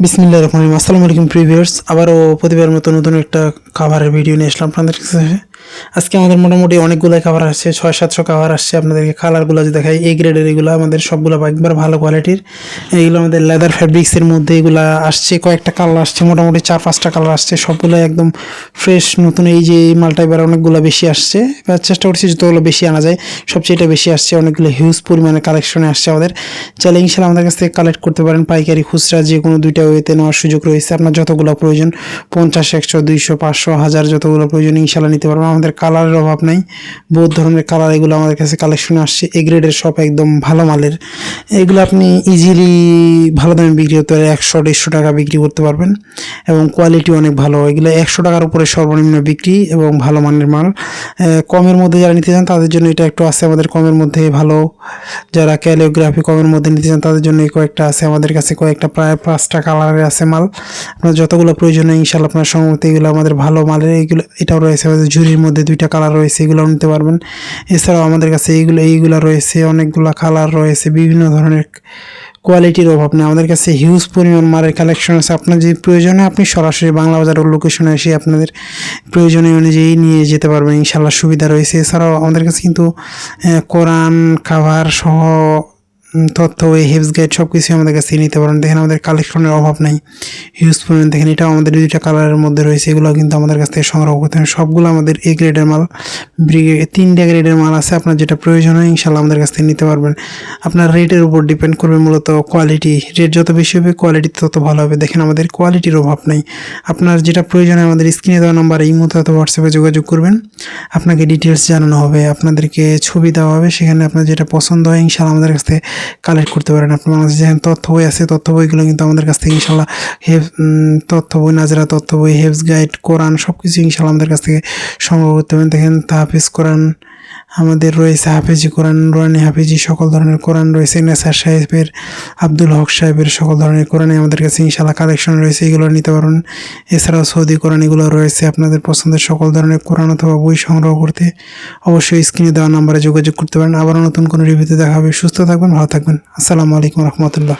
বিসমিল্লা রহমান রহিম। আসসালামু আলাইকুম প্রিভিয়ার্স আবারও প্রতিবার মতো নতুন একটা খাবারের ভিডিও নিয়ে আসলাম আপনাদের কাছে। আজকে আমাদের মোটামুটি অনেকগুলো খাবার আসছে, ছয়, সাতশো খাবার আসছে। আপনাদেরকে কালারগুলো যে দেখাই, এই গ্রেডের এগুলো আমাদের সবগুলো একবার ভালো কোয়ালিটির এইগুলো আমাদের লেদার ফ্যাব্রিক্সের মধ্যে এগুলো আসছে, কয়েকটা কালার আসছে, মোটামুটি চার, পাঁচটা কালার আসছে। সবগুলো একদম ফ্রেশ নতুন, এই যে মালটা এবার অনেকগুলো বেশি আসছে। এবার চেষ্টা করছি যতগুলো বেশি আনা যায়, সবচেয়ে এটা বেশি আসছে, অনেকগুলো হিউজ পরিমাণে কালেকশনে আসছে আমাদের। চাইলে ইনশাল্লাহ আমাদের কাছ থেকে কালেক্ট করতে পারেন, পাইকারি খুচরা যে কোনো দুইটা ওয়েতে নেওয়ার সুযোগ রয়েছে। আপনার যতগুলো প্রয়োজন, পঞ্চাশ, একশো, দুইশো, পাঁচশো, হাজার যতগুলো প্রয়োজন ইনশাল্লাহ নিতে পারবেন। আমাদের কালারের অভাব নাই। বহুত ধরনের কালার এগুলো আমাদের কাছে কালেকশনে আসছে। এ গ্রেডের সব একদম ভালো মালের। এগুলো আপনি ইজিলি ভালো দামে বিক্রি করতে পারেন। একশো, দেড়শো টাকা বিক্রি করতে পারবেন। এবং কোয়ালিটি অনেক ভালো। এগুলো একশো টাকার উপরে সর্বনিম্ন বিক্রি এবং ভালো মানের মাল। কমের মধ্যে যারা নিতে চান, তাদের জন্য এটা একটু আছে আমাদের কমের মধ্যে ভালো। যারা ক্যালিওগ্রাফি কমের মধ্যে নিতে চান, তাদের জন্য কয়েকটা আছে। আমাদের কাছে কয়েকটা প্রায় পাঁচটা কালারের আছে মাল। আপনার যতগুলো প্রয়োজন ইনশাল্লাহ আপনার সম্মতি এগুলো আমাদের ভালো মালের এইগুলো এটাও রয়েছে আমাদের ঝুড়ির মধ্যে দুইটা কালার রয়েছে, এগুলো নিতে পারবেন। এছাড়াও আমাদের কাছে এইগুলো এইগুলো রয়েছে, অনেকগুলো কালার রয়েছে, বিভিন্ন ধরনের কোয়ালিটির অভাব নেই। আমাদের কাছে হিউজ পরিমাণ মালের কালেকশন আছে। আপনার যে প্রয়োজনে আপনি সরাসরি বাংলা বাজার লোকেশনে এসে আপনাদের প্রয়োজনীয় অনুযায়ী নিয়ে যেতে পারবেন। ইনশাল্লাহ সুবিধা রয়েছে। এছাড়াও আমাদের কাছে কিন্তু কোরআন খাবার সহ তথ্য, এই হেপস গাইড সব কিছুই আমাদের কাছে নিতে পারেন। দেখেন আমাদের কালেকশনের অভাব নাই। হিউজ পরিমাণ দেখেন, এটাও আমাদের দুইটা কালারের মধ্যে রয়েছে। এগুলো কিন্তু আমাদের কাছ থেকে সংগ্রহ করতে হবে। সবগুলো আমাদের এ গ্রেডের মাল ব্রিগেড তিনটা গ্রেডের মাল আছে। আপনার যেটা প্রয়োজন হয় ইনশাল্লাহ আমাদের কাছ থেকে নিতে পারবেন। আপনার রেটের উপর ডিপেন্ড করবে মূলত কোয়ালিটি রেট যত বেশি হবে কোয়ালিটি তত ভালো হবে। দেখেন আমাদের কোয়ালিটির অভাব নেই। আপনার যেটা প্রয়োজন আমাদের স্ক্রিনে দেওয়া নাম্বার এই মতো অথবা হোয়াটসঅ্যাপে যোগাযোগ করবেন। আপনাকে ডিটেলস জানানো হবে, আপনাদেরকে ছবি দেওয়া হবে। সেখানে আপনার যেটা পছন্দ হয় ইনশাল্লাহ আমাদের কাছ থেকে কালেক্ট করতে পারেন। আপনার বাংলাদেশে যেখানে তথ্য বই আছে তথ্য বইগুলো কিন্তু আমাদের কাছ থেকে ইনশাল্লাহ হেফ তথ্য বই নাজরা তথ্য বই হেফস গাইড কোরআন সব কিছু ইনশাল্লাহ আমাদের কাছ থেকে সংগ্রহ করতে পারেন। দেখেন তাহাফিজ, কোরআন আমাদের রয়েছে হাফেজি কোরআন রানি হাফেজি, সকল ধরনের কোরআন রয়েছে, নেসার সাহেবের, আব্দুল হক সাহেবের সকল ধরনের কোরআনে আমাদের কাছে ইনশাল্লাহ কালেকশন রয়েছে, এগুলো নিতে পারবেন এছাড়াও সৌদি কোরআন এগুলো রয়েছে, আপনাদের পছন্দের সকল ধরনের কোরআন অথবা বই সংগ্রহ করতে অবশ্যই স্ক্রিনে দেওয়া নাম্বারে যোগাযোগ করতে পারেন। আবার নতুন কোনো রিভিউতে দেখা হবে। সুস্থ থাকবেন, ভালো থাকবেন। আসসালামু আলাইকুম রহমতুল্লাহ।